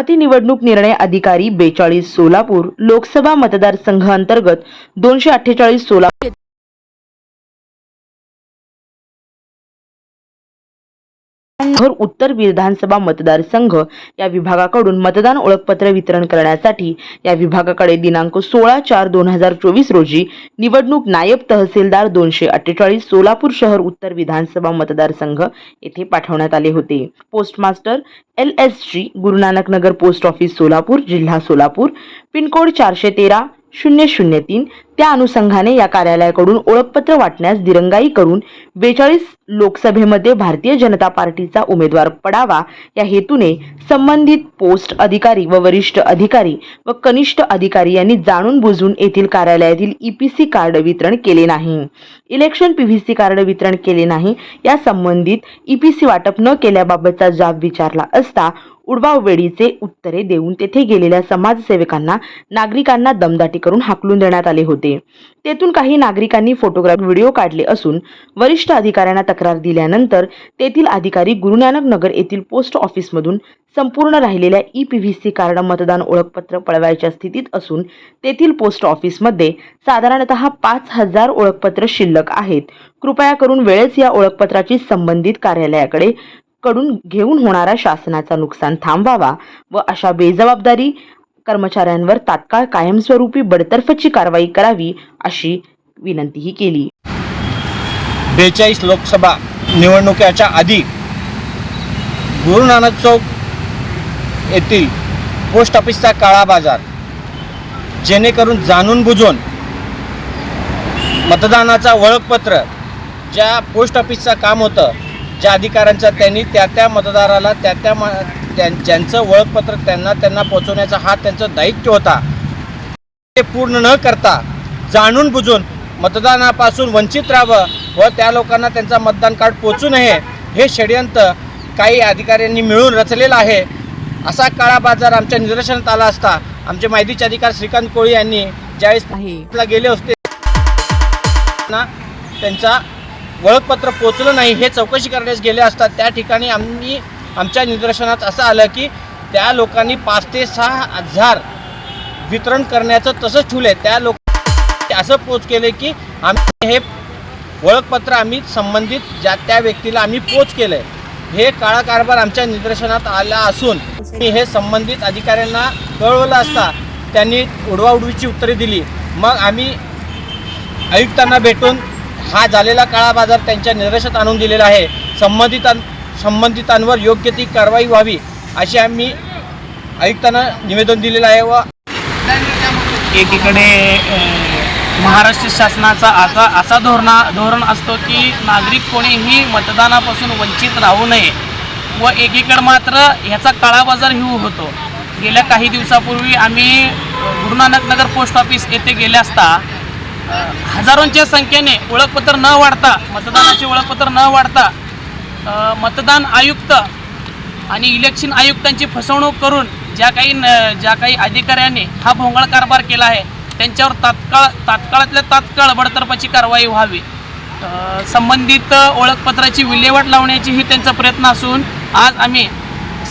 अतिनिवडणूक निर्णय अधिकारी बेचाळीस सोलापूर लोकसभा मतदारसंघ अंतर्गत दोनशे अठ्ठेचाळीस सोलापूर पालघर उत्तर विधानसभा मतदारसंघ या विभागाकडून मतदान ओळखपत्र वितरण करण्यासाठी या विभागाकडे दिनांक सोळा चार दोन हजार चोवीस रोजी निवडणूक नायब तहसीलदार दोनशे अठ्ठेचाळीस सोलापूर शहर उत्तर विधानसभा मतदारसंघ येथे पाठवण्यात आले होते. Postmaster L S G Guru Nanak Nagar post office Solapur जिल्हा सोलापूर पिनकोड चारशे तेरा शून्य शून्य तीन त्या अनुषंगाने या कार्यालयाकडून ओळखपत्र वाटण्यास दिरंगाई करून बेचाळीस लोकसभेमध्ये भारतीय जनता पार्टीचा उमेदवार पडावा या हेतूने संबंधित पोस्ट अधिकारी व वरिष्ठ अधिकारी व कनिष्ठ अधिकारी यांनी जाणून बुजून येथील कार्यालयातील ईपीसी कार्ड वितरण केले नाही. Election P V C card वितरण केले नाही. या संबंधित ईपीसी वाटप न केल्याबाबतचा जाब विचारला असता उडवावेळीचे उत्तरे देऊन तेथे गेलेल्या समाजसेवकांना नागरिकांना दमदाटी करून हाकलून देण्यात आले होते. तेथून काही नागरिकांनी फोटोग्राफ व्हिडिओ काढले असून वरिष्ठ अधिकाऱ्यांना तक्रार दिल्यानंतर तेथील अधिकारी गुरुनानक नगर येथील पोस्ट ऑफिसमधून संपूर्ण राहिलेल्या E P V C card मतदान ओळखपत्र पळवायच्या स्थितीत असून तेथील पोस्ट ऑफिसमध्ये साधारणत पाच हजार ओळखपत्र शिल्लक आहेत. कृपया करून वेळेस या ओळखपत्राची संबंधित कार्यालयाकडे कडून घेऊन होणारा शासनाचा नुकसान थांबवावा व अशा बेजबाबदारी कर्मचाऱ्यांवर तात्काळ कायमस्वरूपी बडतर्फची कारवाई करावी अशी विनंतीही केली. बेचाळीस लोकसभा निवडणुकीच्या आधी गुरु नानक चौक येथील पोस्ट ऑफिसचा काळा बाजार जेणेकरून जाणून बुजून मतदानाचा ओळखपत्र ज्या पोस्ट ऑफिसचं काम होतं ज्या अधिकाऱ्यांचं त्यांनी त्या त्या मतदाराला त्या त्या म त्यां ज्यांचं ओळखपत्र त्यांना त्यांना पोचवण्याचा हा त्यांचं दायित्व होता. ते पूर्ण न करता जाणून बुजून मतदानापासून वंचित राहावं व त्या लोकांना त्यांचा मतदान कार्ड पोचू नये हे षडयंत्र काही अधिकाऱ्यांनी मिळून रचलेलं आहे. असा काळा बाजार आमच्या निदर्शनात आला असता आमचे माहितीचे अधिकार श्रीकांत कोळी यांनी ज्यावेळेस गेले होते ना त्यांचा ओळखपत्र पोचलं नाही हे चौकशी करण्यास गेले असतात. त्या ठिकाणी आम्ही आमच्या निदर्शनात असं आलं की त्या लोकांनी पाच ते सहा हजार वितरण करण्याचं तसंच ठेवलं त्या लोक असं पोच केले की आम्ही हे ओळखपत्र आम्ही संबंधित ज्या त्या व्यक्तीला आम्ही पोच केलं आहे हे काळा कारभार आमच्या निदर्शनात आला असून मी हे संबंधित अधिकाऱ्यांना कळवलं असता त्यांनी उडवाउडवीची उत्तरे दिली. मग आम्ही आयुक्तांना भेटून हा झालेला काळा बाजार त्यांच्या निदर्शनात आणून दिलेला आहे. संबंधितां संबंधितांवर योग्य ती कारवाई व्हावी अशी आम्ही आयुक्तांना निवेदन दिलेलं आहे व एकीकडे महाराष्ट्र शासनाचा आता असा धोरणा धोरण असतो की नागरिक कोणीही मतदानापासून वंचित राहू नये व एकीकडे मात्र ह्याचा काळाबाजार ही होतो. गेल्या काही दिवसापूर्वी आम्ही अ, नगर पोस्ट ऑफिस येथे गेले असता हजारोंच्या संख्येने ओळखपत्र न वाढता मतदानाचे ओळखपत्र न वाढता मतदान आयुक्त आणि इलेक्शन आयुक्तांची फसवणूक करून ज्या काही न ज्या काही अधिकाऱ्यांनी हा भोंगळ कारभार केला आहे त्यांच्यावर तात्काळ तात्काळातल्या तात्काळ बडतर्फाची कारवाई व्हावी. संबंधित ओळखपत्राची विल्हेवाट लावण्याची ही त्यांचा प्रयत्न असून आज आम्ही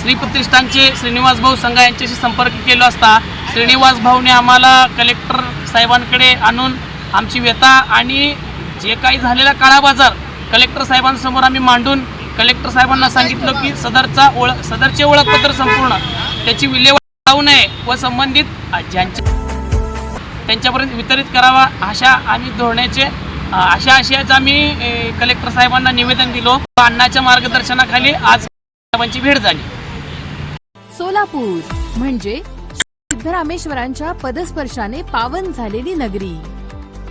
श्री प्रतिष्ठानचे श्रीनिवास भाऊ संघा यांच्याशी संपर्क केला असता श्रीनिवास भाऊने आम्हाला कलेक्टर साहेबांकडे आणून आमची व्यथा आणि जे काही झालेला काळा बाजार कलेक्टर साहेबांसमोर आम्ही मांडून कलेक्टर साहेबांना सांगितलं की सदरचा ओळख सदरचे ओळखपत्र संपूर्ण त्याची विल्हेवाट लावू नये व संबंधित ज्यांचे त्यांच्यापर्यंत वितरित करावा अशा आम्ही धोरणाचे अशा आशयाचं आम्ही कलेक्टर साहेबांना निवेदन दिलो. अण्णाच्या मार्गदर्शनाखाली आज साहेबांची भेट झाली. सोलापूर म्हणजे सिद्धरामेश्वरांच्या पदस्पर्शाने पावन झालेली नगरी.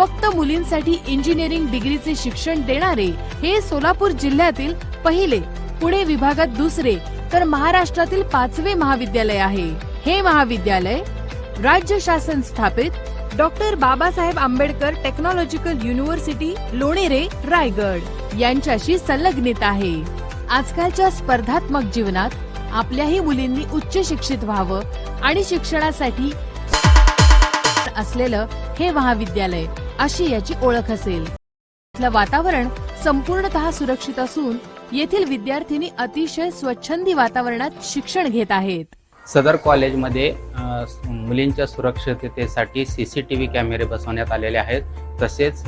फक्त मुलींसाठी इंजिनिअरिंग डिग्रीचे शिक्षण देणारे हे सोलापूर जिल्ह्यातील पहिले पुणे विभागात दुसरे तर महाराष्ट्रातील पाचवे महाविद्यालय आहे. हे महाविद्यालय राज्य शासन स्थापित doctor Babasaheb Ambedkar technological university Lonere Raigad यांच्याशी संलग्नित आहे. आजकालच्या स्पर्धात्मक जीवनात आपल्याही मुलींनी उच्च शिक्षित व्हावं आणि शिक्षणासाठी असलेलं हे महाविद्यालय. अशी याची ओळख असेल. इथलं वातावरण संपूर्णतः सुरक्षित असून येथील विद्यार्थिनी अतिशय स्वच्छंदी वातावरणात शिक्षण घेत आहेत. सदर कॉलेजमध्ये मुलींच्या सुरक्षिततेसाठी सी सी टी व्ही कॅमेरे बसवण्यात आलेले आहेत. तसेच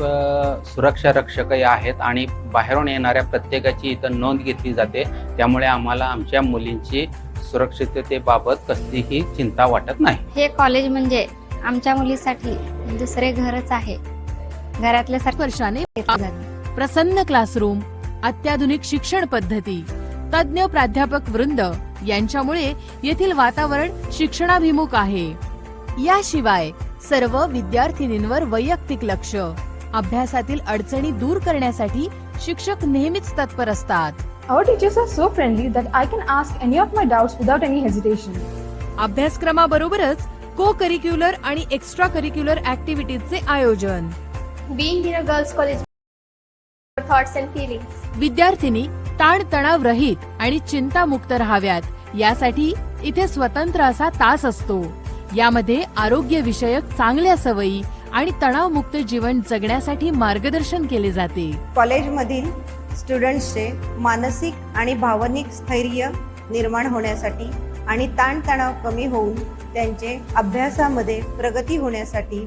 सुरक्षा रक्षकही आहेत आणि बाहेरून येणाऱ्या प्रत्येकाची इथं नोंद घेतली जाते. त्यामुळे आम्हाला आमच्या मुलींची सुरक्षिततेबाबत कसलीही चिंता वाटत नाही. हे कॉलेज म्हणजे आमच्या मुलीसाठी दुसरे घरच आहे. घरातल्या वर्षाने घेतलं जातं. प्रसन्न क्लासरूम अत्याधुनिक शिक्षण पद्धती तज्ज्ञ प्राध्यापक वृंद यांच्यामुळे येथील वातावरण शिक्षणाभिमुख आहे. याशिवाय सर्व विद्यार्थिनींवर वैयक्तिक लक्ष अभ्यासातील अडचणी दूर करण्यासाठी शिक्षक नेहमीच तत्पर असतात. Our teachers are so friendly that I can ask any of my doubts without any hesitation. अभ्यासक्रमाबरोबरच co curricular आणि एक्स्ट्रा करिक्युलर ऍक्टिव्हिटीजचे आयोजन. Being in a girls' college thoughts and feelings. विद्यार्थिनी ताणतणाव रहित आणि चिंतामुक्त राहाव्यात. यासाठी इथे स्वतंत्र असा तास असतो. यामध्ये आरोग्य विषयक चांगल्या सवयी आणि तणावमुक्त जीवन जगण्यासाठी मार्गदर्शन केले जाते. कॉलेजमधील स्टुडंट्सचे मानसिक आणि भावनिक स्थैर्य निर्माण होण्यासाठी आणि ताणतणाव कमी होऊन त्यांचे अभ्यासामध्ये प्रगती होण्यासाठी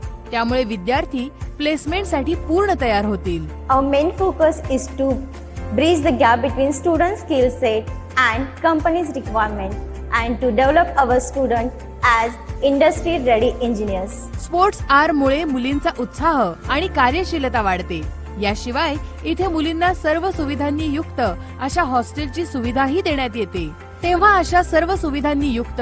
त्यामुळे विद्यार्थी प्लेसमेंटसाठी पूर्ण तयार होतील. Main focus is to bridge the gap between student skill set and companies requirement and to develop our student as industry ready engineers sports are मुळे मुलींचा उत्साह आणि कार्यशीलता वाढते. याशिवाय इथे मुलींना सर्व सुविधांनी युक्त अशा हॉस्टेलची सुविधाही देण्यात येते. तेव्हा अशा सर्व सुविधांनी युक्त